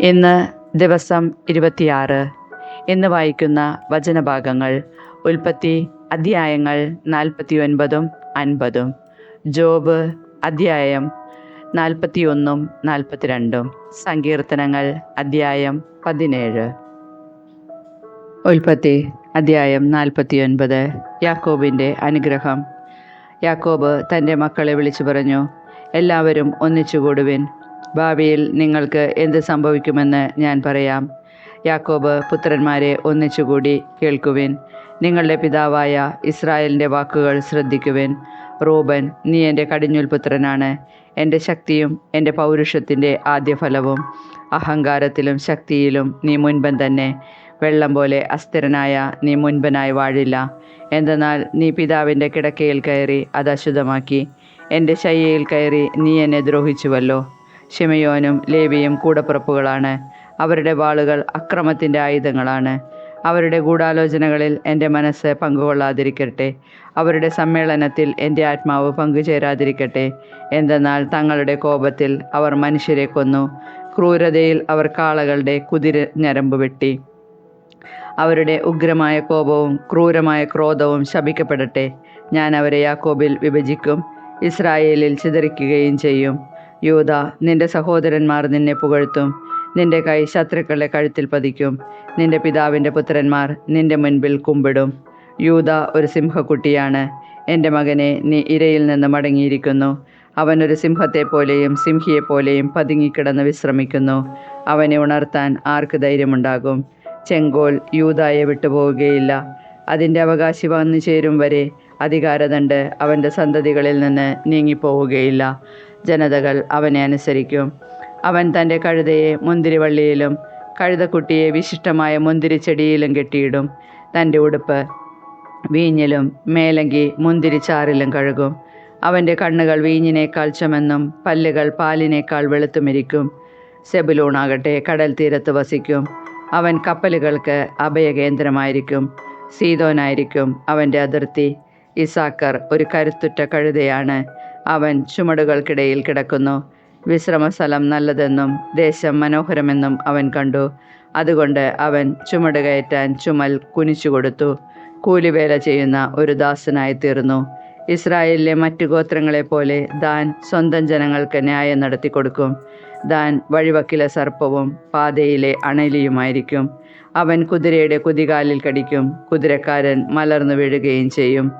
ഇന്ന് ദിവസം ഇരുപത്തിയാറ് എന്ന് വായിക്കുന്ന വചനഭാഗങ്ങൾ ഉൽപ്പത്തി അധ്യായങ്ങൾ നാൽപ്പത്തി ഒൻപതും അൻപതും. ജോബ് അധ്യായം നാൽപ്പത്തിയൊന്നും നാൽപ്പത്തിരണ്ടും. സങ്കീർത്തനങ്ങൾ അധ്യായം പതിനേഴ്. ഉൽപ്പത്തി അധ്യായം നാൽപ്പത്തിയൊൻപത്. യാക്കോബിന്റെ അനുഗ്രഹം. യാക്കോബ് തന്റെ മക്കളെ വിളിച്ചു പറഞ്ഞു എല്ലാവരും ഒന്നിച്ചുകൂടുവിൻ. ഭാവിയിൽ നിങ്ങൾക്ക് എന്ത് സംഭവിക്കുമെന്ന് ഞാൻ പറയാം. യാക്കോബ് പുത്രന്മാരെ ഒന്നിച്ചുകൂടി കേൾക്കുവിൻ. നിങ്ങളുടെ പിതാവായ ഇസ്രായേലിന്റെ വാക്കുകൾ ശ്രദ്ധിക്കുവിൻ. റൂബൻ നീ എന്റെ കടിഞ്ഞുൽ പുത്രനാണ്. എന്റെ ശക്തിയും എന്റെ പൗരുഷത്തിന്റെ ആദ്യഫലവും. അഹങ്കാരത്തിലും ശക്തിയിലും നീ മുൻപൻ തന്നെ. വെള്ളം പോലെ അസ്ഥിരനായ നീ മുൻപനായി വാഴില്ല. എന്തെന്നാൽ നീ പിതാവിന്റെ കിടക്കയിൽ കയറി അത് അശുദ്ധമാക്കി. എന്റെ ശയ്യയിൽ കയറി നീ എന്നെ ദ്രോഹിച്ചുവല്ലോ. ഷിമയോനും ലേവിയും കൂടപ്പുറപ്പുകളാണ്. അവരുടെ വാളുകൾ അക്രമത്തിന്റെ ആയുധങ്ങളാണ്. അവരുടെ ഗൂഢാലോചനകളിൽ എന്റെ മനസ്സ് പങ്കുകൊള്ളാതിരിക്കട്ടെ. അവരുടെ സമ്മേളനത്തിൽ എന്റെ ആത്മാവ് പങ്കുചേരാതിരിക്കട്ടെ. എന്തെന്നാൽ തങ്ങളുടെ കോപത്തിൽ അവർ മനുഷ്യരെ കൊന്നു. ക്രൂരതയിൽ അവർ കാളകളുടെ കുതിര ഞരമ്പ് വെട്ടി. അവരുടെ ഉഗ്രമായ കോപവും ക്രൂരമായ ക്രോധവും ശപിക്കപ്പെടട്ടെ. ഞാൻ അവരെ യാക്കോബിൽ വിഭജിക്കും ഇസ്രായേലിൽ ചിതറിക്കുകയും ചെയ്യും. യൂത നിന്റെ സഹോദരന്മാർ നിന്നെ പുകഴ്ത്തും. നിന്റെ കൈ ശത്രുക്കളെ കഴുത്തിൽ പതിക്കും. നിന്റെ പിതാവിന്റെ പുത്രന്മാർ നിന്റെ മുൻപിൽ കുമ്പിടും. യൂത ഒരു സിംഹക്കുട്ടിയാണ്. എന്റെ മകനെ നീ ഇരയിൽ നിന്ന് മടങ്ങിയിരിക്കുന്നു. അവനൊരു സിംഹത്തെപ്പോലെയും സിംഹിയെപ്പോലെയും പതുങ്ങിക്കിടന്ന് വിശ്രമിക്കുന്നു. അവനെ ഉണർത്താൻ ആർക്ക് ധൈര്യമുണ്ടാകും? ചെങ്കോൽ യൂതായെ വിട്ടുപോവുകയില്ല. അതിന്റെ അവകാശി വന്നു ചേരും വരെ അധികാരദണ്ട് അവന്റെ സന്തതികളിൽ നിന്ന് നീങ്ങിപ്പോവുകയില്ല. ജനതകൾ അവനെ അനുസരിക്കും. അവൻ തന്റെ കഴുതയെ മുന്തിരിവള്ളിയിലും കഴുതക്കുട്ടിയെ വിശിഷ്ടമായ മുന്തിരിച്ചെടിയിലും കെട്ടിയിടും. തന്റെ ഉടുപ്പ് വീഞ്ഞിലും മേലങ്കി മുന്തിരിച്ചാറിലും കഴുകും. അവന്റെ കണ്ണുകൾ വീഞ്ഞിനേക്കാൾ ചുമെന്നും പല്ലുകൾ പാലിനേക്കാൾ വെളുത്തുമിരിക്കും. സെബുലൂണാകട്ടെ കടൽ തീരത്ത് വസിക്കും. അവൻ കപ്പലുകൾക്ക് അഭയകേന്ദ്രമായിരിക്കും. സീതോനായിരിക്കും അവന്റെ അതിർത്തി. ഇസാക്കർ ഒരു കരുത്തുറ്റ കഴുതയാണ്. അവൻ ചുമടുകൾക്കിടയിൽ കിടക്കുന്നു. വിശ്രമസ്ഥലം നല്ലതെന്നും ദേശം മനോഹരമെന്നും അവൻ കണ്ടു. അതുകൊണ്ട് അവൻ ചുമട് കയറ്റാൻ ചുമൽ കുനിച്ചു കൊടുത്തു കൂലിവേല ചെയ്യുന്ന ഒരു ദാസനായി തീർന്നു ഇസ്രായേലിലെ മറ്റു ഗോത്രങ്ങളെപ്പോലെ ദാൻ സ്വന്തം ജനങ്ങൾക്ക് ന്യായം നടത്തി കൊടുക്കും ദാൻ വഴിവക്കിലെ സർപ്പവും പാതയിലെ അണലിയുമായിരിക്കും. അവൻ കുതിരയുടെ കുതികാലിൽ കടിക്കും. കുതിരക്കാരൻ മലർന്നു വീഴുകയും ചെയ്യും.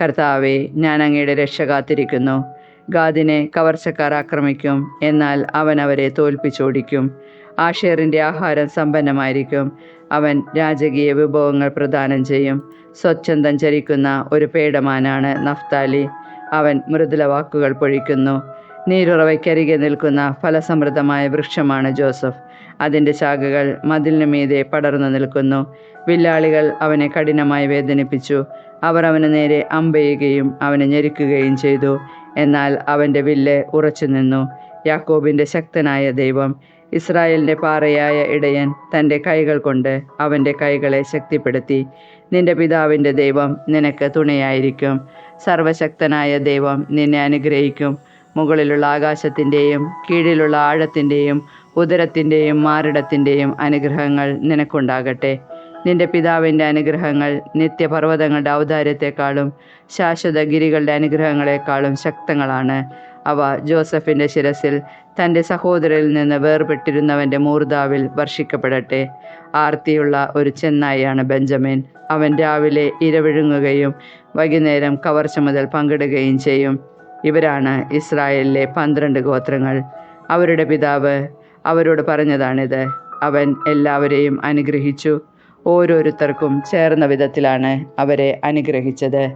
കർത്താവെ ഞാൻ അങ്ങയുടെ രക്ഷ കാത്തിരിക്കുന്നു. ഗാദിനെ കവർച്ചക്കാർ ആക്രമിക്കും എന്നാൽ അവൻ അവരെ തോൽപ്പിച്ചോടിക്കും. ആഷേറിന്റെ ആഹാരം സമ്പന്നമായിരിക്കും. അവൻ രാജകീയ വിഭവങ്ങൾ പ്രദാനം ചെയ്യും. സ്വച്ഛന്തം ചരിക്കുന്ന ഒരു പേടമാനാണ് നഫ്താലി. അവൻ മൃദുല വാക്കുകൾ പൊഴിക്കുന്നു. നീരുറവയ്ക്കരികെ നിൽക്കുന്ന ഫലസമൃദ്ധമായ വൃക്ഷമാണ് ജോസഫ്. അതിന്റെ ശാഖകൾ മതിലിനു മീതെ പടർന്നു നിൽക്കുന്നു. വില്ലാളികൾ അവനെ കഠിനമായി വേദനിപ്പിച്ചു. അവർ അവന് നേരെ അമ്പെയ്യുകയും അവനെ ഞെരുക്കുകയും ചെയ്തു. എന്നാൽ അവന്റെ വില്ല് ഉറച്ചു നിന്നു. യാക്കോബിന്റെ ശക്തനായ ദൈവം ഇസ്രായേലിന്റെ പാറയായ ഇടയൻ തന്റെ കൈകൾ കൊണ്ട് അവന്റെ കൈകളെ ശക്തിപ്പെടുത്തി. നിന്റെ പിതാവിന്റെ ദൈവം നിനക്ക് തുണയായിരിക്കും. സർവശക്തനായ ദൈവം നിന്നെ അനുഗ്രഹിക്കും. മുകളിലുള്ള ആകാശത്തിന്റെയും കീഴിലുള്ള ആഴത്തിന്റെയും ഉദരത്തിന്റെയും മാറിടത്തിന്റെയും അനുഗ്രഹങ്ങൾ നിനക്കുണ്ടാകട്ടെ. നിന്റെ പിതാവിന്റെ അനുഗ്രഹങ്ങൾ നിത്യപർവതങ്ങളുടെ ഔദാര്യത്തെക്കാളും ശാശ്വത ഗിരികളുടെ അനുഗ്രഹങ്ങളെക്കാളും ശക്തങ്ങളാണ്. അവ ജോസഫിന്റെ ശിരസിൽ തന്റെ സഹോദരിൽ നിന്ന് വേർപെട്ടിരുന്നവന്റെ മൂർദാവിൽ വർഷിക്കപ്പെടട്ടെ. ആർത്തിയുള്ള ഒരു ചെന്നായിയാണ് ബെഞ്ചമിൻ. അവൻ രാവിലെ ഇരവിഴുങ്ങുകയും വൈകുന്നേരം കവർച്ച മുതൽ പങ്കിടുകയും ചെയ്യും. ഇവരാണ് ഇസ്രായേലിലെ പന്ത്രണ്ട് ഗോത്രങ്ങൾ. അവരുടെ പിതാവ് അവരോട് പറഞ്ഞതാണിത്. അവൻ എല്ലാവരെയും അനുഗ്രഹിച്ചു. ഓരോരുത്തർക്കും ചേർന്ന വിധത്തിലാണ് അവരെ അനുഗ്രഹിച്ചത്.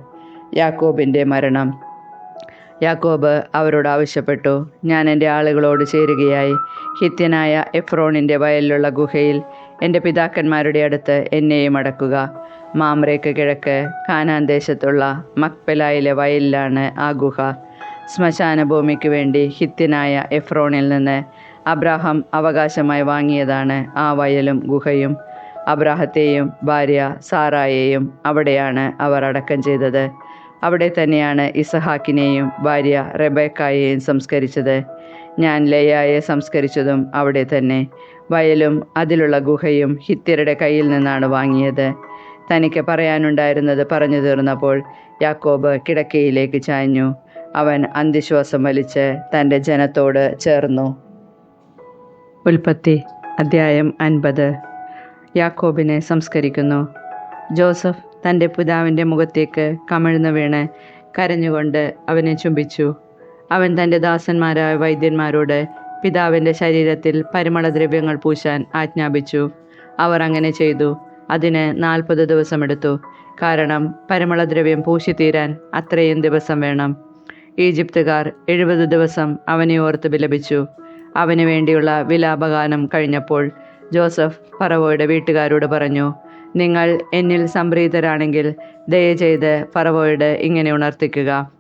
യാക്കോബിന്റെ മരണം. യാക്കോബ് അവരോട് ആവശ്യപ്പെട്ടു. ഞാൻ എന്റെ ആളുകളോട് ചേരുകയായി. ഹിത്യനായ എഫ്രോണിന്റെ വയലിലുള്ള ഗുഹയിൽ എന്റെ പിതാക്കന്മാരുടെ അടുത്ത് എന്നെയും അടക്കുക. മാമ്രേക്ക് കിഴക്ക് കാനാൻ ദേശത്തുള്ള മക്പെലായിലെ വയലിലാണ് ആ ഗുഹ. ശ്മശാന ഭൂമിക്ക് വേണ്ടി ഹിത്യനായ എഫ്രോണിൽ നിന്ന് അബ്രാഹം അവകാശമായി വാങ്ങിയതാണ് ആ വയലും ഗുഹയും. അബ്രാഹത്തെയും ഭാര്യ സാറായെയും അവിടെയാണ് അവർ അടക്കം ചെയ്തത്. അവിടെ തന്നെയാണ് ഇസഹാക്കിനെയും ഭാര്യ റെബേക്കായെയും സംസ്കരിച്ചത്. ഞാൻ ലയായെ സംസ്കരിച്ചതും അവിടെ തന്നെ. വയലും അതിലുള്ള ഗുഹയും ഹിത്യരുടെ കയ്യിൽ നിന്നാണ് വാങ്ങിയത്. തനിക്ക് പറയാനുണ്ടായിരുന്നത് പറഞ്ഞു തീർന്നപ്പോൾ യാക്കോബ് കിടക്കയിലേക്ക് ചാഞ്ഞു. അവൻ അന്ധിശ്വാസം വലിച്ച് തന്റെ ജനത്തോട് ചേർന്നു. ഉൽപ്പത്തി അധ്യായം അൻപത്. യാക്കോബിനെ സംസ്കരിക്കുന്നു. ജോസഫ് തന്റെ പിതാവിന്റെ മുഖത്തേക്ക് കമിഴ്ന്നു വീണ് കരഞ്ഞുകൊണ്ട് അവനെ ചുംബിച്ചു. അവൻ തന്റെ ദാസന്മാരായ വൈദ്യന്മാരോട് പിതാവിന്റെ ശരീരത്തിൽ പരിമളദ്രവ്യങ്ങൾ പൂശാൻ ആജ്ഞാപിച്ചു. അവർ അങ്ങനെ ചെയ്തു. അതിന് നാൽപ്പത് ദിവസമെടുത്തു. കാരണം പരിമളദ്രവ്യം പൂശിത്തീരാൻ അത്രയും ദിവസം വേണം. ഈജിപ്തുകാർ എഴുപത് ദിവസം അവനെ ഓർത്ത് വിലപിച്ചു. അവന് വേണ്ടിയുള്ള വിലാപഗാനം കഴിഞ്ഞപ്പോൾ ജോസഫ് ഫറവോയുടെ വീട്ടുകാരോട് പറഞ്ഞു നിങ്ങൾ എന്നിൽ സംപ്രീതരാണെങ്കിൽ ദയചെയ്ത് ഫറവോയോട് ഇങ്ങനെ ഉണർത്തിക്കുക.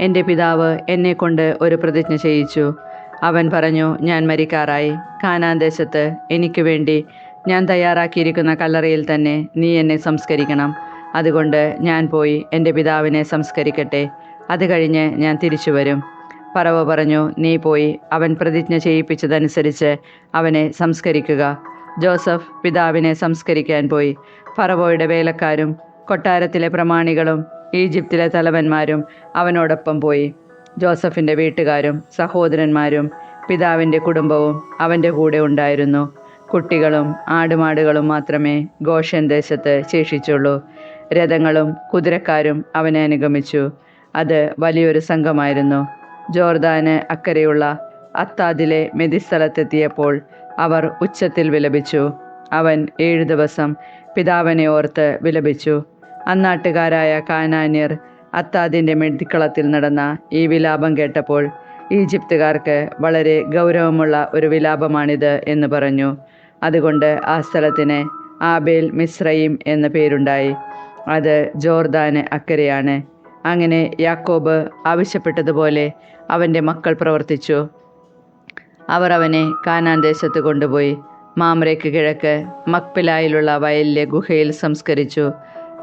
എന്റെ പിതാവ് എന്നെക്കൊണ്ട് ഒരു പ്രതിജ്ഞ ചെയ്യിച്ചു. അവൻ പറഞ്ഞു ഞാൻ മരിക്കാറായി. കാനാൻ ദേശത്ത് എനിക്ക് വേണ്ടി ഞാൻ തയ്യാറാക്കിയിരിക്കുന്ന കല്ലറയിൽ തന്നെ നീ എന്നെ സംസ്കരിക്കണം. അതുകൊണ്ട് ഞാൻ പോയി എന്റെ പിതാവിനെ സംസ്കരിക്കട്ടെ. അത് കഴിഞ്ഞ് ഞാൻ തിരിച്ചു വരും. പറവ പറഞ്ഞു നീ പോയി അവൻ പ്രതിജ്ഞ ചെയ്യിപ്പിച്ചതനുസരിച്ച് അവനെ സംസ്കരിക്കുക. ജോസഫ് പിതാവിനെ സംസ്കരിക്കാൻ പോയി. ഫറവോയുടെ വേലക്കാരും കൊട്ടാരത്തിലെ പ്രമാണികളും ഈജിപ്തിലെ തലവന്മാരും അവനോടൊപ്പം പോയി. ജോസഫിന്റെ വീട്ടുകാരും സഹോദരന്മാരും പിതാവിന്റെ കുടുംബവും അവന്റെ കൂടെ ഉണ്ടായിരുന്നു. കുട്ടികളും ആടുമാടുകളും മാത്രമേ ഗോഷൻ ദേശത്ത് ശേഷിച്ചുള്ളൂ. രഥങ്ങളും കുതിരക്കാരും അവനെ അനുഗമിച്ചു. അത് വലിയൊരു സംഘമായിരുന്നു. ജോർദാന് അക്കരെയുള്ള അത്താദിലെ മെതിസ്ഥലത്തെത്തിയപ്പോൾ അവർ ഉച്ചത്തിൽ വിലപിച്ചു. അവൻ ഏഴു ദിവസം പിതാവിനെ ഓർത്ത് വിലപിച്ചു. അന്നാട്ടുകാരായ കാനാന്യർ അത്താദിന്റെ മെഡിക്കളത്തിൽ നടന്ന ഈ വിലാപം കേട്ടപ്പോൾ ഈജിപ്തുകാർക്ക് വളരെ ഗൗരവമുള്ള ഒരു വിലാപമാണിത് എന്ന് പറഞ്ഞു. അതുകൊണ്ട് ആ സ്ഥലത്തിന് ആബേൽ മിശ്രയും എന്ന പേരുണ്ടായി. അത് ജോർദാന് അക്കരെയാണ്. അങ്ങനെ യാക്കോബ് ആവശ്യപ്പെട്ടതുപോലെ അവന്റെ മക്കൾ പ്രവർത്തിച്ചു. അവർ അവനെ കാനാൻ ദേശത്ത് കൊണ്ടുപോയി മാമ്രയ്ക്ക് കിഴക്ക് മക്പിലായിലുള്ള വയലിലെ ഗുഹയിൽ സംസ്കരിച്ചു.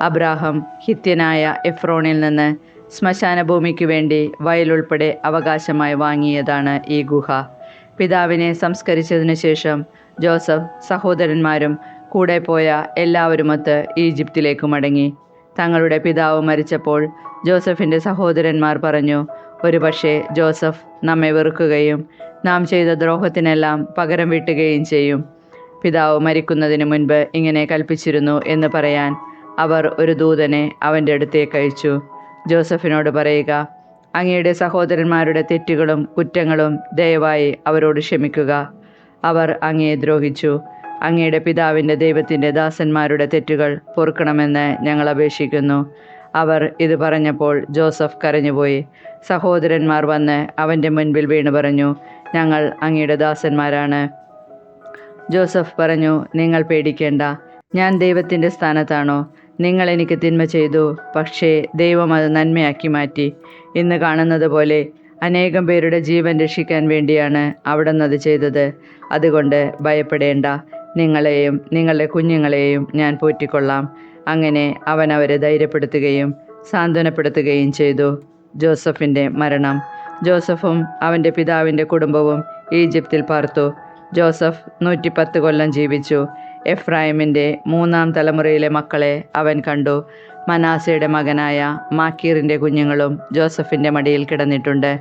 അബ്രാഹം ഹിത്യനായ എഫ്രോണിൽ നിന്ന് ശ്മശാന ഭൂമിക്ക് വേണ്ടി വയലുൾപ്പെടെ അവകാശമായി വാങ്ങിയതാണ് ഈ ഗുഹ. പിതാവിനെ സംസ്കരിച്ചതിനു ശേഷം ജോസഫ് സഹോദരന്മാരും കൂടെ പോയ എല്ലാവരുമൊത്ത് ഈജിപ്തിലേക്ക് മടങ്ങി. തങ്ങളുടെ പിതാവ് മരിച്ചപ്പോൾ ജോസഫിന്റെ സഹോദരന്മാർ പറഞ്ഞു ഒരുപക്ഷെ ജോസഫ് നമ്മെ വെറുക്കുകയും നാം ചെയ്ത ദ്രോഹത്തിനെല്ലാം പകരം വീട്ടുകയും ചെയ്യും. പിതാവ് മരിക്കുന്നതിന് മുൻപ് ഇങ്ങനെ കൽപ്പിച്ചിരുന്നു എന്ന് പറയാൻ അവർ ഒരു ദൂതനെ അവന്റെ അടുത്തേക്ക് അയച്ചു. ജോസഫിനോട് പറയുക അങ്ങയുടെ സഹോദരന്മാരുടെ തെറ്റുകളും കുറ്റങ്ങളും ദയവായി അവരോട് ക്ഷമിക്കുക. അവർ അങ്ങയെ ദ്രോഹിച്ചു. അങ്ങയുടെ പിതാവിന്റെ ദൈവത്തിന്റെ ദാസന്മാരുടെ തെറ്റുകൾ പൊറുക്കണമെന്ന് ഞങ്ങൾ അപേക്ഷിക്കുന്നു. അവർ ഇത് പറഞ്ഞപ്പോൾ ജോസഫ് കരഞ്ഞുപോയി. സഹോദരന്മാർ വന്ന് അവന്റെ മുൻപിൽ വീണു പറഞ്ഞു ഞങ്ങൾ അങ്ങയുടെ ദാസന്മാരാണ്. ജോസഫ് പറഞ്ഞു നിങ്ങൾ പേടിക്കേണ്ട. ഞാൻ ദൈവത്തിന്റെ സ്ഥാനത്താണോ? നിങ്ങൾ എനിക്ക് തിന്മ ചെയ്തു പക്ഷേ ദൈവം അത് നന്മയാക്കി മാറ്റി. ഇന്ന് കാണുന്നത് പോലെ അനേകം പേരുടെ ജീവൻ രക്ഷിക്കാൻ വേണ്ടിയാണ് അവിടുന്ന് അത് ചെയ്തത്. അതുകൊണ്ട് ഭയപ്പെടേണ്ട. നിങ്ങളെയും നിങ്ങളുടെ കുഞ്ഞുങ്ങളെയും ഞാൻ പോറ്റിക്കൊള്ളാം. അങ്ങനെ അവൻ അവരെ ധൈര്യപ്പെടുത്തുകയും സാന്ത്വനപ്പെടുത്തുകയും ചെയ്തു. ജോസഫിന്റെ മരണം. ജോസഫും അവന്റെ പിതാവിന്റെ കുടുംബവും ഈജിപ്തിൽ പാർത്തു. ജോസഫ് നൂറ്റിപ്പത്ത് കൊല്ലം ജീവിച്ചു. എഫ്രായിമിന്റെ മൂന്നാം തലമുറയിലെ മക്കളെ അവൻ കണ്ടു. മനാസയുടെ മകനായ മാക്കീറിന്റെ കുഞ്ഞുങ്ങളും ജോസഫിന്റെ മടിയിൽ കിടന്നിട്ടുണ്ട്.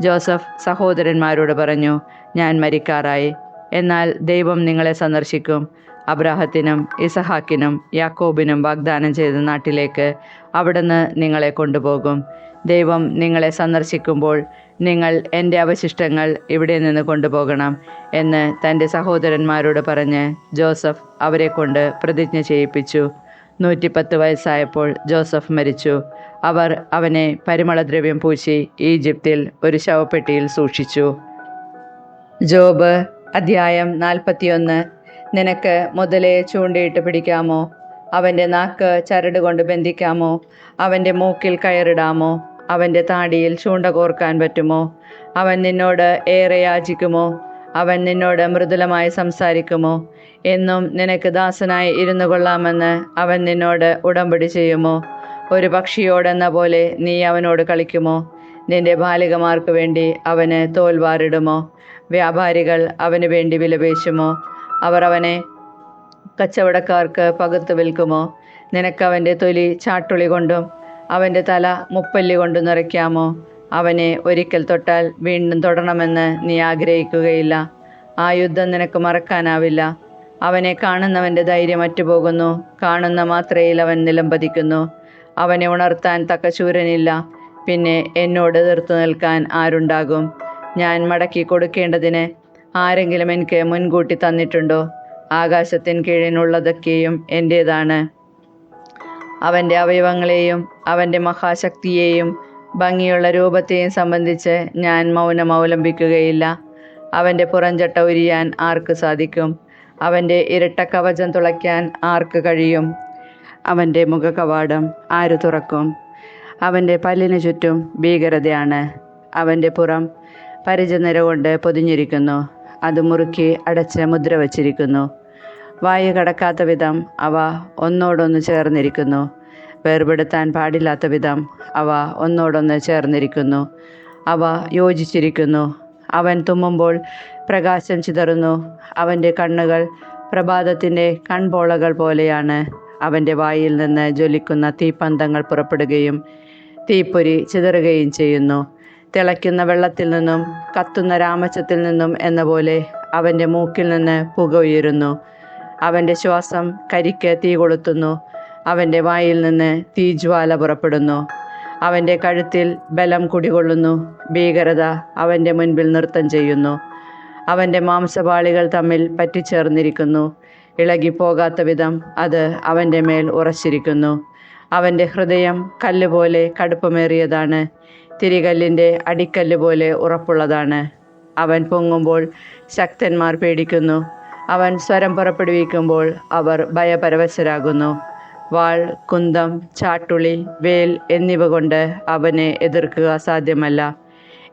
ജോസഫ് സഹോദരന്മാരോട് പറഞ്ഞു ഞാൻ മരിക്കാറായി. എന്നാൽ ദൈവം നിങ്ങളെ സന്ദർശിക്കും. അബ്രാഹത്തിനും ഇസഹാക്കിനും യാക്കോബിനും വാഗ്ദാനം ചെയ്ത നാട്ടിലേക്ക് അവിടുന്ന് നിങ്ങളെ കൊണ്ടുപോകും. ദൈവം നിങ്ങളെ സന്ദർശിക്കുമ്പോൾ നിങ്ങൾ എന്റെ അവശിഷ്ടങ്ങൾ ഇവിടെ നിന്ന് കൊണ്ടുപോകണം എന്ന് തന്റെ സഹോദരന്മാരോട് പറഞ്ഞ് ജോസഫ് അവരെ കൊണ്ട് പ്രതിജ്ഞ ചെയ്യിപ്പിച്ചു. നൂറ്റിപ്പത്ത് വയസ്സായപ്പോൾ ജോസഫ് മരിച്ചു. അവർ അവനെ പരിമളദ്രവ്യം പൂശി ഈജിപ്തിൽ ഒരു ശവപ്പെട്ടിയിൽ സൂക്ഷിച്ചു. ജോബ് അധ്യായം നാൽപ്പത്തിയൊന്ന്. നിനക്ക് മുതലയെ ചൂണ്ടിയിട്ട് പിടിക്കാമോ? അവന്റെ നാക്ക് ചരട് കൊണ്ട് ബന്ധിക്കാമോ? അവന്റെ മൂക്കിൽ കയറിടാമോ? അവന്റെ താടിയിൽ ചൂണ്ട കോർക്കാൻ പറ്റുമോ? അവൻ നിന്നോട് ഏറെ യാചിക്കുമോ? അവൻ നിന്നോട് മൃദുലമായി സംസാരിക്കുമോ? എന്നും നിനക്ക് ദാസനായി ഇരുന്നു കൊള്ളാമെന്ന് അവൻ നിന്നോട് ഉടമ്പടി ചെയ്യുമോ? ഒരു പക്ഷിയോടെന്ന പോലെ നീ അവനോട് കളിക്കുമോ? നിന്റെ ബാലികമാർക്ക് വേണ്ടി അവന് തോൽവാറിടുമോ വ്യാപാരികൾ അവന് വേണ്ടി വിലപേശുമോ? അവർ അവനെ കച്ചവടക്കാർക്ക് പകുത്തു വിൽക്കുമോ? നിനക്കവന്റെ തൊലി ചാട്ടുളി കൊണ്ടും അവന്റെ തല മുപ്പല്ലി കൊണ്ടും നിറയ്ക്കാമോ? അവനെ ഒരിക്കൽ തൊട്ടാൽ വീണ്ടും തൊടണമെന്ന് നീ ആഗ്രഹിക്കുകയില്ല. ആ യുദ്ധം നിനക്ക് മറക്കാനാവില്ല. അവനെ കാണുന്നവന്റെ ധൈര്യം അറ്റുപോകുന്നു. കാണുന്ന മാത്രയിൽ അവൻ നിലംപതിക്കുന്നു. അവനെ ഉണർത്താൻ തക്ക ശൂരനില്ല പിന്നെ എന്നോട് എതിർത്തു നിൽക്കാൻ ആരുണ്ടാകും? ഞാൻ മടക്കി കൊടുക്കേണ്ടതിന് ആരെങ്കിലും എനിക്ക് മുൻകൂട്ടി തന്നിട്ടുണ്ടോ? ആകാശത്തിൻ കീഴിനുള്ളതൊക്കെയും എന്റേതാണ് അവന്റെ അവയവങ്ങളെയും അവന്റെ മഹാശക്തിയെയും ഭംഗിയുള്ള രൂപത്തെയും സംബന്ധിച്ച് ഞാൻ മൗനം അവലംബിക്കുകയില്ല. അവന്റെ പുറംചട്ട ഉരിയാൻ ആർക്ക് സാധിക്കും? അവന്റെ ഇരട്ട കവചം തുളയ്ക്കാൻ ആർക്ക് കഴിയും? അവന്റെ മുഖകവാടം ആര് തുറക്കും? അവന്റെ പല്ലിന് ചുറ്റും ഭീകരതയാണ്. അവന്റെ പുറം പരിചനിര കൊണ്ട് പൊതിഞ്ഞിരിക്കുന്നു. അത് മുറുക്കി അടച്ച് മുദ്ര വച്ചിരിക്കുന്നു. വായു കടക്കാത്ത വിധം അവ ഒന്നോടൊന്ന് ചേർന്നിരിക്കുന്നു. വേർപെടുത്താൻ പാടില്ലാത്ത വിധം അവ ഒന്നോടൊന്ന് ചേർന്നിരിക്കുന്നു. അവ യോജിച്ചിരിക്കുന്നു. അവൻ തുമ്മുമ്പോൾ പ്രകാശം ചിതറുന്നു. അവന്റെ കണ്ണുകൾ പ്രഭാതത്തിന്റെ കൺപോളകൾ പോലെയാണ്. അവന്റെ വായിൽ നിന്ന് ജ്വലിക്കുന്ന തീപ്പന്തങ്ങൾ പുറപ്പെടുകയും തീപ്പൊരി ചിതറുകയും ചെയ്യുന്നു. തിളയ്ക്കുന്ന വെള്ളത്തിൽ നിന്നും കത്തുന്ന രാമച്ചത്തിൽ നിന്നും എന്ന പോലെ അവന്റെ മൂക്കിൽ നിന്ന് പുക ഉയരുന്നു. അവന്റെ ശ്വാസം കരിക്ക് തീ കൊളുത്തുന്നു. അവന്റെ വായിൽ നിന്ന് തീജ്വാല പുറപ്പെടുന്നു. അവന്റെ കഴുത്തിൽ ബലം കുടികൊള്ളുന്നു. ഭീകരത അവന്റെ മുൻപിൽ നൃത്തം ചെയ്യുന്നു. അവന്റെ മാംസപാളികൾ തമ്മിൽ പറ്റിച്ചേർന്നിരിക്കുന്നു. ഇളകിപ്പോകാത്ത വിധം അത് അവന്റെ മേൽ ഉറച്ചിരിക്കുന്നു. അവന്റെ ഹൃദയം കല്ലുപോലെ കടുപ്പമേറിയതാണ്. തിരികല്ലിന്റെ അടിക്കല്ല് പോലെ ഉറപ്പുള്ളതാണ്. അവൻ പൊങ്ങുമ്പോൾ ശക്തന്മാർ പേടിക്കുന്നു. അവൻ സ്വരം പുറപ്പെടുവിക്കുമ്പോൾ അവർ ഭയപരവശരാകുന്നു. വാൾ കുന്തം ചാട്ടുളി വേൽ എന്നിവ കൊണ്ട് അവനെ എതിർക്കുക സാധ്യമല്ല.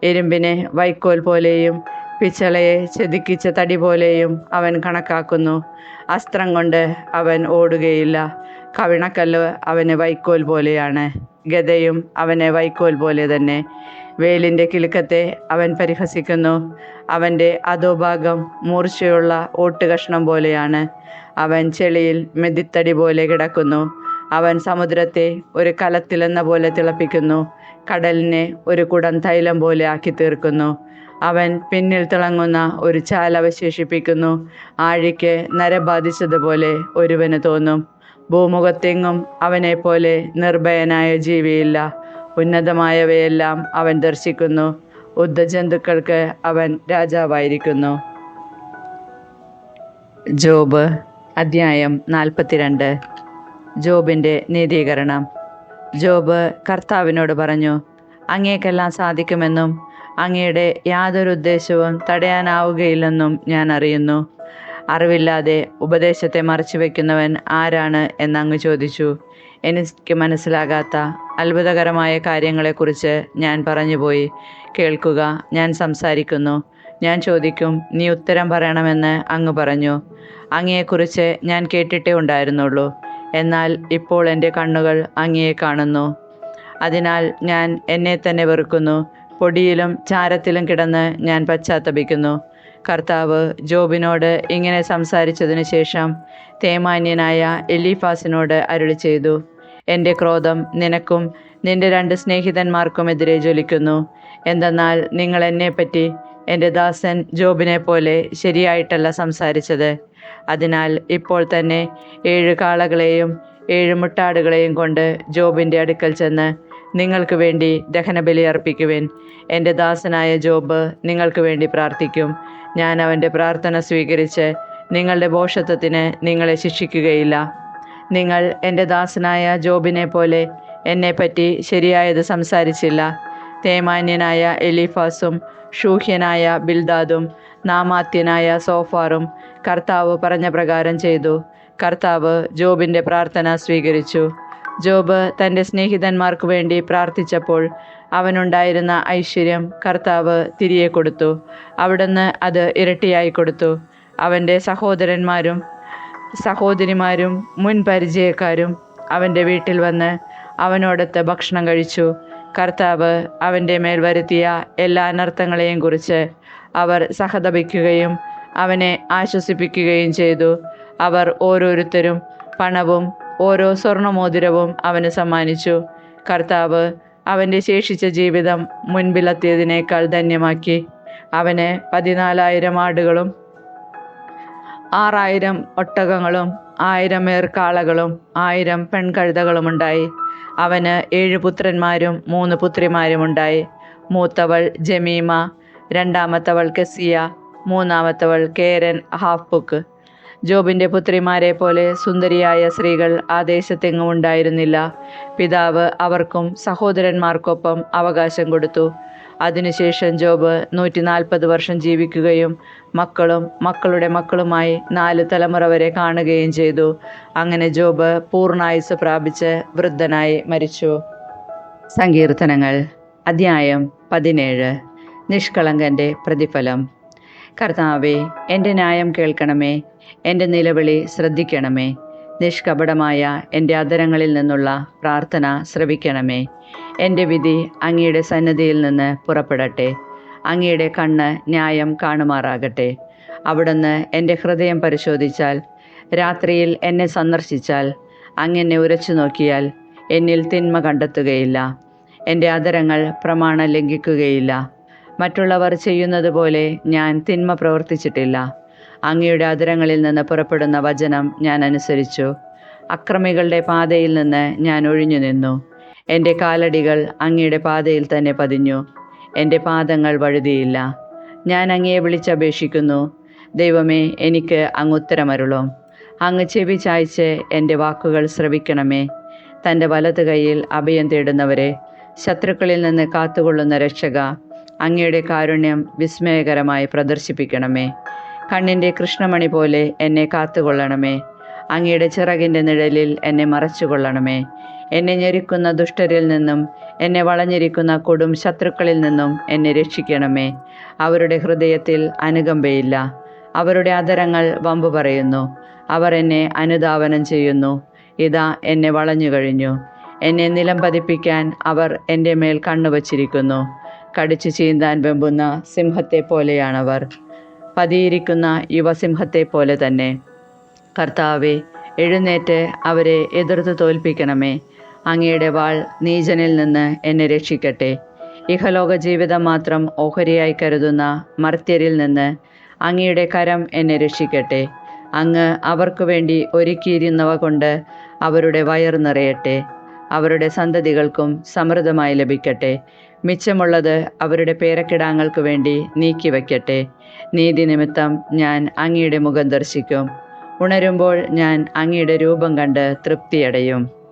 എരുമ്പിനെ വൈക്കോൽ പോലെയും പിച്ചളയെ ചെതുക്കിച്ച തടി പോലെയും അവൻ കണക്കാക്കുന്നു. അസ്ത്രം കൊണ്ട് അവൻ ഓടുകയില്ല. കവിണക്കല്ല് അവന് വൈക്കോൽ പോലെയാണ്. ഗതയും അവനെ വൈക്കോൽ പോലെ തന്നെ. വേലിന്റെ കിലുക്കത്തെ അവൻ പരിഹസിക്കുന്നു. അവന്റെ അധോഭാഗം മൂർച്ചയുള്ള ഓട്ടുകഷ്ണം പോലെയാണ്. അവൻ ചെളിയിൽ മെതിത്തടി പോലെ കിടക്കുന്നു. അവൻ സമുദ്രത്തെ ഒരു കലത്തിലെന്ന പോലെ തിളപ്പിക്കുന്നു. കടലിനെ ഒരു കുടം തൈലം പോലെ ആക്കി തീർക്കുന്നു. അവൻ പിന്നിൽ തിളങ്ങുന്ന ഒരു ചാൽ അവശേഷിപ്പിക്കുന്നു. ആഴിക്ക് നരബാധിച്ചതുപോലെ ഒരുവന് തോന്നും. ഭൂമുഖത്തെങ്ങും അവനെപ്പോലെ നിർഭയനായ ജീവിയില്ല. ഉന്നതമായവയെല്ലാം അവൻ ദർശിക്കുന്നു. ഉദ്ധജന്തുക്കൾക്ക് അവൻ രാജാവായിരിക്കുന്നു. ജോബ് അധ്യായം നാൽപ്പത്തിരണ്ട്. ജോബിന്റെ നീതീകരണം. ജോബ് കർത്താവിനോട് പറഞ്ഞു അങ്ങേക്കെല്ലാം സാധിക്കുമെന്നും അങ്ങയുടെ യാതൊരു ഉദ്ദേശവും തടയാനാവുകയില്ലെന്നും ഞാൻ അറിയുന്നു. അറിവില്ലാതെ ഉപദേശത്തെ മറച്ചു വയ്ക്കുന്നവൻ ആരാണ് എന്നങ്ങ് ചോദിച്ചു. എനിക്ക് മനസ്സിലാകാത്ത അത്ഭുതകരമായ കാര്യങ്ങളെക്കുറിച്ച് ഞാൻ പറഞ്ഞുപോയി. കേൾക്കുക ഞാൻ സംസാരിക്കുന്നു. ഞാൻ ചോദിക്കും നീ ഉത്തരം പറയണമെന്ന് അങ്ങ് പറഞ്ഞു. അങ്ങയെക്കുറിച്ച് ഞാൻ കേട്ടിട്ടേ ഉണ്ടായിരുന്നുള്ളൂ. എന്നാൽ ഇപ്പോൾ എന്റെ കണ്ണുകൾ അങ്ങയെ കാണുന്നു. അതിനാൽ ഞാൻ എന്നെ തന്നെ വെറുക്കുന്നു. പൊടിയിലും ചാരത്തിലും കിടന്ന് ഞാൻ പശ്ചാത്തപിക്കുന്നു. കർത്താവ് ജോബിനോട് ഇങ്ങനെ സംസാരിച്ചതിനു ശേഷം തേമാന്യനായ എലിഫാസിനോട് അരുളി ചെയ്തു എന്റെ ക്രോധം നിനക്കും നിന്റെ രണ്ട് സ്നേഹിതന്മാർക്കുമെതിരെ ജ്വലിക്കുന്നു. എന്തെന്നാൽ നിങ്ങൾ എന്നെപ്പറ്റി എന്റെ ദാസൻ ജോബിനെ പോലെ ശരിയായിട്ടല്ല സംസാരിച്ചത്. അതിനാൽ ഇപ്പോൾ തന്നെ ഏഴ് കാളകളെയും ഏഴ് മുട്ടാടുകളെയും കൊണ്ട് ജോബിന്റെ അടുക്കൽ ചെന്ന് നിങ്ങൾക്ക് വേണ്ടി ദഹനബലി അർപ്പിക്കുവിൻ. എന്റെ ദാസനായ ജോബ് നിങ്ങൾക്ക് വേണ്ടി പ്രാർത്ഥിക്കും. ഞാൻ അവന്റെ പ്രാർത്ഥന സ്വീകരിച്ച് നിങ്ങളുടെ ഭോഷത്വത്തിന് നിങ്ങളെ ശിക്ഷിക്കുകയില്ല. നിങ്ങൾ എന്റെ ദാസനായ ജോബിനെ പോലെ എന്നെപ്പറ്റി ശരിയായത് സംസാരിച്ചില്ല. തേമാന്യനായ എലിഫാസും ഷൂഹ്യനായ ബിൽദാദും നാമാത്യനായ സോഫാറും കർത്താവ് പറഞ്ഞ പ്രകാരം ചെയ്തു. കർത്താവ് ജോബിന്റെ പ്രാർത്ഥന സ്വീകരിച്ചു. ജോബ് തന്റെ സ്നേഹിതന്മാർക്ക് വേണ്ടി പ്രാർത്ഥിച്ചപ്പോൾ അവനുണ്ടായിരുന്ന ഐശ്വര്യം കർത്താവ് തിരികെ കൊടുത്തു. അവിടുന്ന് അത് ഇരട്ടിയായി കൊടുത്തു. അവന്റെ സഹോദരന്മാരും സഹോദരിമാരും മുൻ പരിചയക്കാരും അവന്റെ വീട്ടിൽ വന്ന് അവനോടൊത്ത് ഭക്ഷണം കഴിച്ചു. കർത്താവ് അവന്റെ മേൽ വരുത്തിയ എല്ലാ അനർത്ഥങ്ങളെയും കുറിച്ച് അവർ സഹതപിക്കുകയും അവനെ ആശ്വസിപ്പിക്കുകയും ചെയ്തു. അവർ ഓരോരുത്തരും പണവും ഓരോ സ്വർണമോതിരവും അവന് സമ്മാനിച്ചു. കർത്താവ് അവന്റെ ശേഷിച്ച ജീവിതം മുൻപിലെത്തിയതിനേക്കാൾ ധന്യമാക്കി. അവന് പതിനാലായിരം ആടുകളും ആറായിരം ഒട്ടകങ്ങളും ആയിരം ഏർ കാളകളും ആയിരം പെൺകഴുതകളുമുണ്ടായി അവന് ഏഴ് പുത്രന്മാരും മൂന്ന് പുത്രിമാരുമുണ്ടായി മൂത്തവൾ ജമീമ രണ്ടാമത്തവൾ കെസിയ മൂന്നാമത്തവൾ കേരൻ ഹാഫ്ബുക്ക്. ജോബിന്റെ പുത്രിമാരെ പോലെ സുന്ദരിയായ സ്ത്രീകൾ ആ ദേശത്തെങ്ങും ഉണ്ടായിരുന്നില്ല. പിതാവ് അവർക്കും സഹോദരന്മാർക്കൊപ്പം അവകാശം കൊടുത്തു. അതിനുശേഷം ജോബ് നൂറ്റി നാൽപ്പത് വർഷം ജീവിക്കുകയും മക്കളും മക്കളുടെ മക്കളുമായി നാല് തലമുറ വരെ കാണുകയും ചെയ്തു. അങ്ങനെ ജോബ് പൂർണായുസ് പ്രാപിച്ച് വൃദ്ധനായി മരിച്ചു. സങ്കീർത്തനങ്ങൾ. അധ്യായം പതിനേഴ്. നിഷ്കളങ്കന്റെ പ്രതിഫലം. കർത്താവെ എന്റെ ന്യായം കേൾക്കണമേ എന്റെ നിലവിളി ശ്രദ്ധിക്കണമേ നിഷ്കപടമായ എന്റെ അധരങ്ങളിൽ നിന്നുള്ള പ്രാർത്ഥന ശ്രവിക്കണമേ എന്റെ വിധി അങ്ങയുടെ സന്നദ്ധിയിൽ നിന്ന് പുറപ്പെടട്ടെ അങ്ങയുടെ കണ്ണ് ന്യായം കാണുമാറാകട്ടെ. അവിടുന്ന് എന്റെ ഹൃദയം പരിശോധിച്ചാൽ രാത്രിയിൽ എന്നെ സന്ദർശിച്ചാൽ അങ്ങെന്നെ ഉരച്ചു നോക്കിയാൽ എന്നിൽ തിന്മ കണ്ടെത്തുകയില്ല എന്റെ അധരങ്ങൾ പ്രമാണം ലംഘിക്കുകയില്ല മറ്റുള്ളവർ ചെയ്യുന്നത് പോലെ ഞാൻ തിന്മ പ്രവർത്തിച്ചിട്ടില്ല. അങ്ങയുടെ അതിരങ്ങളിൽ നിന്ന് പുറപ്പെടുന്ന വചനം ഞാൻ അനുസരിച്ചു. അക്രമികളുടെ പാതയിൽ നിന്ന് ഞാൻ ഒഴിഞ്ഞു നിന്നു. എന്റെ കാലടികൾ അങ്ങയുടെ പാതയിൽ തന്നെ പതിഞ്ഞു. എന്റെ പാദങ്ങൾ വഴുതിയില്ല. ഞാൻ അങ്ങയെ വിളിച്ചപേക്ഷിക്കുന്നു. ദൈവമേ എനിക്ക് അങ്ങ് ഉത്തരമരുളും. അങ്ങ് ചെവി ചായ്ച്ച് എന്റെ വാക്കുകൾ ശ്രവിക്കണമേ. തന്റെ വലത് കൈയിൽ അഭയം തേടുന്നവരെ ശത്രുക്കളിൽ നിന്ന് കാത്തുകൊള്ളുന്ന രക്ഷക അങ്ങയുടെ കാരുണ്യം വിസ്മയകരമായി പ്രദർശിപ്പിക്കണമേ. കണ്ണിന്റെ കൃഷ്ണമണി പോലെ എന്നെ കാത്തുകൊള്ളണമേ. അങ്ങയുടെ ചിറകിന്റെ നിഴലിൽ എന്നെ മറച്ചുകൊള്ളണമേ. എന്നെ ഞെരുക്കുന്ന ദുഷ്ടരിൽ നിന്നും എന്നെ വളഞ്ഞിരിക്കുന്ന കൊടും ശത്രുക്കളിൽ നിന്നും എന്നെ രക്ഷിക്കണമേ. അവരുടെ ഹൃദയത്തിൽ അനുകമ്പയില്ല. അവരുടെ അതരങ്ങൾ വമ്പ് പറയുന്നു. അവർ എന്നെ അനുധാവനം ചെയ്യുന്നു. ഇതാ എന്നെ വളഞ്ഞു കഴിഞ്ഞു എന്നെ നിലം പതിപ്പിക്കാൻ അവർ എന്റെ മേൽ കണ്ണുവച്ചിരിക്കുന്നു. കടിച്ചു ചീന്താൻ വെമ്പുന്ന സിംഹത്തെ പോലെയാണവർ. പതിയിരിക്കുന്ന യുവസിംഹത്തെ പോലെ തന്നെ. കർത്താവെ എഴുന്നേറ്റ് അവരെ എതിർത്ത് തോൽപ്പിക്കണമേ. അങ്ങയുടെ വാൾ നീചനിൽ നിന്ന് എന്നെ രക്ഷിക്കട്ടെ. ഇഹലോക ജീവിതം മാത്രം ഓഹരിയായി കരുതുന്ന മർത്യരിൽ നിന്ന് അങ്ങയുടെ കരം എന്നെ രക്ഷിക്കട്ടെ. അങ്ങ് അവർക്ക് വേണ്ടി ഒരുക്കിയിരുന്നവ കൊണ്ട് അവരുടെ വയർ നിറയട്ടെ. അവരുടെ സന്തതികൾക്കും സമൃദ്ധമായി ലഭിക്കട്ടെ. മിച്ചമുള്ളത് അവരുടെ പേരക്കിടാങ്ങൾക്ക് വേണ്ടി നീക്കി വയ്ക്കട്ടെ നീതി നിമിത്തം ഞാൻ അങ്ങയുടെ മുഖം ദർശിക്കും. ഉണരുമ്പോൾ ഞാൻ അങ്ങയുടെ രൂപം കണ്ട് തൃപ്തിയടയും.